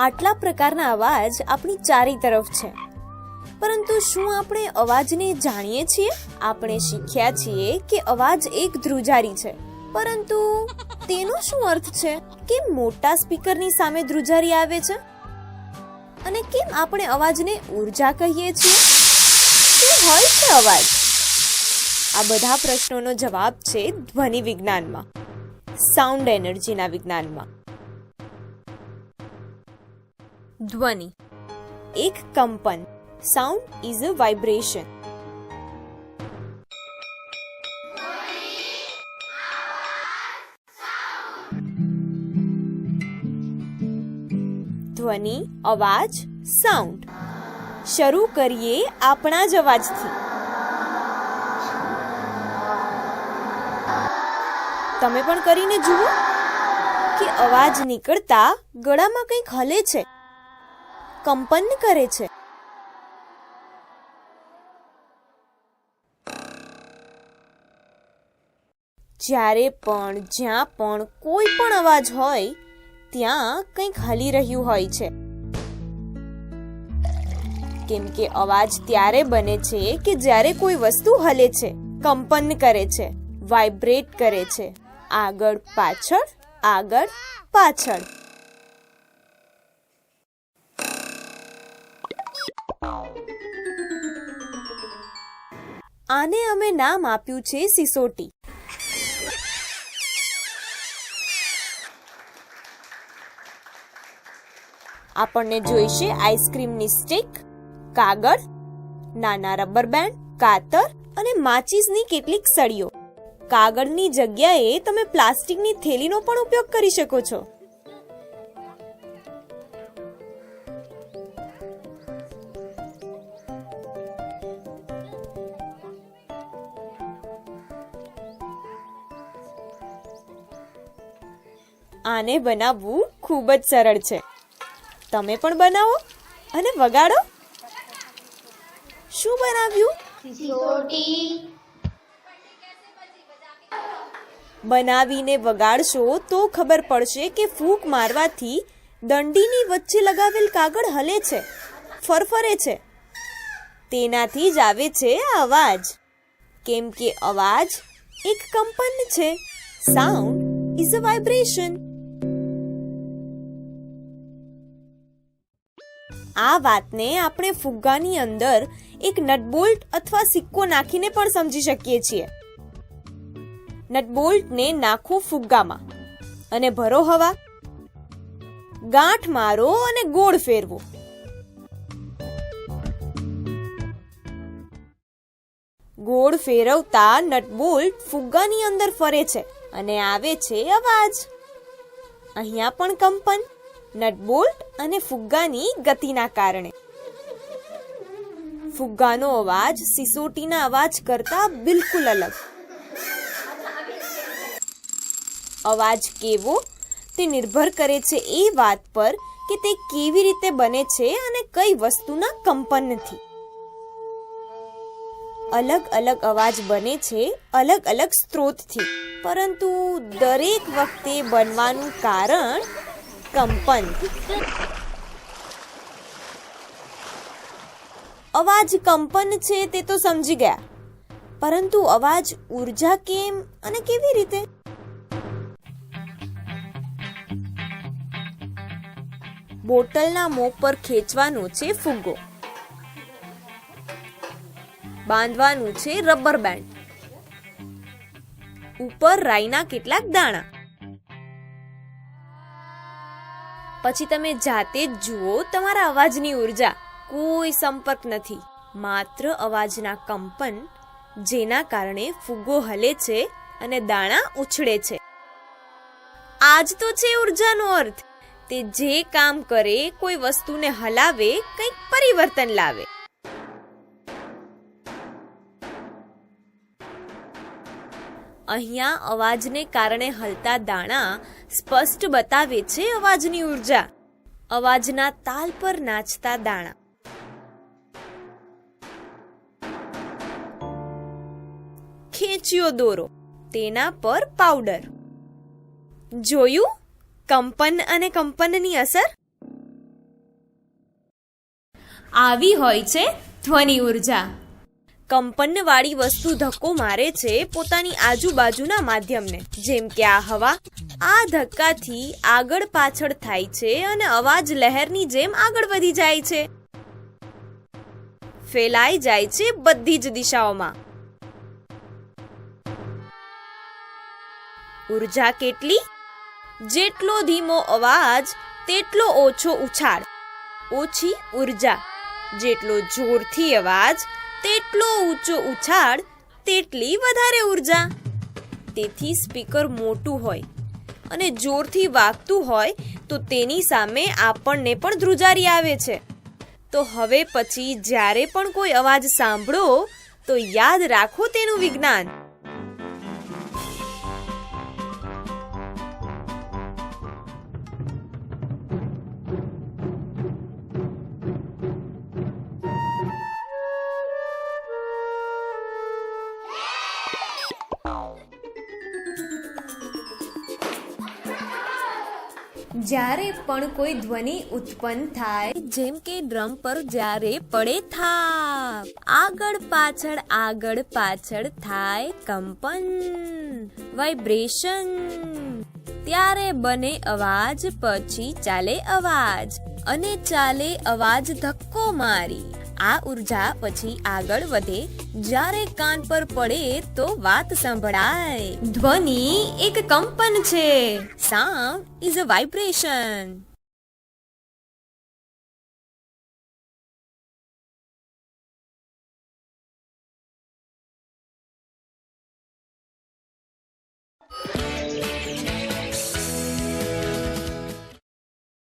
આટલા પ્રકારના અવાજ આપણી ચારે તરફ છે. પરંતુ શું આપણે અવાજને જાણીએ છીએ? આપણે શીખ્યા છીએ કે અવાજ એક ધ્રુજારી છે. પરંતુ તેનો શું અર્થ છે? કે મોટા સ્પીકરની સામે ધ્રુજારી આવે છે? અને કેમ આપણે અવાજને ઊર્જા કહીએ છીએ? શું હોય છે અવાજ? આ બધા પ્રશ્નોનો જવાબ છે ધ્વનિ વિજ્ઞાનમાં. સાઉન્ડ એનર્જીના વિજ્ઞાનમાં. ધ્વનિ. એક કંપન. સાઉન્ડ ઇઝ અ વાઇબ્રેશન ધ્વનિ, અવાજ સાઉન્ડ શરૂ કરીએ આપણા જ અવાજથી. તમે પણ કરીને જુઓ કે અવાજ નીકળતા ગળામાં કંઈક હલે છે. કંપન કરે છે. જ્યારે પણ, જ્યાં પણ કોઈ પણ અવાજ હોય, ત્યાં કંઈક હલી રહ્યું હોય છે. કેમ કે અવાજ ત્યારે બને છે કે જ્યારે કોઈ વસ્તુ હલે છે, કંપન કરે છે, વાઇબ્રેટ કરે છે. આગળ પાછળ આગળ પાછળ. આને અમે નામ આપ્યું છે સિસોટી. આપણને જોઈશે આઈસ્ક્રીમની સ્ટિક, કાગળ, નાના રબર બેન્ડ, કાતર અને માચીસની કેટલીક સળીઓ. કાગળની જગ્યાએ તમે પ્લાસ્ટિકની થેલીનો પણ ઉપયોગ કરી શકો છો. આને બનાવવું ખૂબ જ સરળ છે. તમે પણ બનાવો અને વગાડો. શું બનાવ્યું? બનાવીને વગાડશો તો ખબર પડશે કે ફૂંક મારવાથી દંડીની વચ્ચે લગાવેલ કાગળ હલે છે, ફરફરે છે. તેનાથી જ આવે છે અવાજ. કેમ કે અવાજ એક કંપન છે. સાઉન્ડ ઇઝ અ વાઇબ્રેશન આ વાતને આપણે ફુગ્ગાની અંદર એક નટબોલ્ટ અથવા સિક્કો નાખીને પણ સમજી શકીએ છીએ. નટબોલ્ટને નાખો ફુગ્ગામાં અને ભરો હવા. ગાંઠ મારો અને ગોળ ફેરવો. ગોળ ફેરવતા નટબોલ્ટ ફુગ્ગાની અંદર ફરે છે અને આવે છે અવાજ. અહીંયા પણ કંપન. નટબોલ્ટ અને ફુગ્ગાની ગતિના કારણે. ફુગ્ગાનો અવાજ સિસોટીના અવાજ કરતા બિલકુલ અલગ. અવાજ કેવો? તે નિર્ભર કરે છે એ વાત પર કે તે કેવી રીતે બને છે અને કઈ વસ્તુના કંપનથી. અલગ અલગ અવાજ બને છે અલગ અલગ સ્ત્રોતથી. પરંતુ દરેક વખતે બનવાનું કારણ કંપન. અવાજ કંપન છે તે તો સમજી ગયા. પરંતુ અવાજ ઊર્જા કેમ અને કેવી રીતે? બોટલના મોં પર ખેંચવાનો છે ફુગ્ગો. બાંધવાનું છે રબર બેન્ડ. ઉપર રાઈના કેટલાક દાણા. પછી તમે જાતે જ જુઓ તમારા અવાજની ઊર્જા. કોઈ સંપર્ક નથી. માત્ર અવાજના કંપન, જેના કારણે ફુગ્ગો હલે છે અને દાણા ઉછળે છે. આજ તો છે ઉર્જાનો અર્થ. તે જે કામ કરે, કોઈ વસ્તુને હલાવે, કંઈક પરિવર્તન લાવે. અહીંયા અવાજને કારણે હલતા દાણા સ્પષ્ટ બતાવે છે અવાજની ઊર્જા. અવાજના તાલ પર નાચતા દાણા. ખેંચ્યો દોરો. તેના પર પાવડર. જોયું? કંપન અને કંપનની અસર? આવી હોય છે ધ્વનિ ઊર્જા. કંપનવાળી વસ્તુ ધક્કો મારે છે પોતાની આજુબાજુના માધ્યમને. જેમ કે આ હવા, આ ધક્કાથી આગળ પાછળ થાય છે અને અવાજ લહેરની જેમ આગળ વધી જાય છે. ફેલાઈ જાય છે બધી જ દિશાઓમાં. ઊર્જા કેટલી? જેટલો ધીમો અવાજ, તેટલો ઓછો ઉછાળ. ઓછી ઊર્જા. જેટલો જોરથી અવાજ તેટલો ઊંચો ઉછાળ, તેટલી વધારે ઊર્જા. તેથી સ્પીકર મોટું હોય અને જોરથી વાગતું હોય તો તેની સામે આપણને પણ ધ્રુજારી આવે છે. તો હવે પછી જ્યારે પણ કોઈ અવાજ સાંભળો, તો યાદ રાખો તેનું વિજ્ઞાન. જ્યારે પણ કોઈ ધ્વનિ ઉત્પન્ન થાય, જેમ કે ડ્રમ પર જ્યારે પડે થાપ, આગળ પાછળ આગળ પાછળ થાય કંપન, વાઇબ્રેશન. ત્યારે બને અવાજ, પછી ચાલે અવાજ, અને ચાલે અવાજ ધક્કો મારી. આ ઊર્જા પછી આગળ વધે. જ્યારે કાન પર પડે તો વાત સંભળાય. ધ્વનિ એક કંપન છે. Sound is a vibration.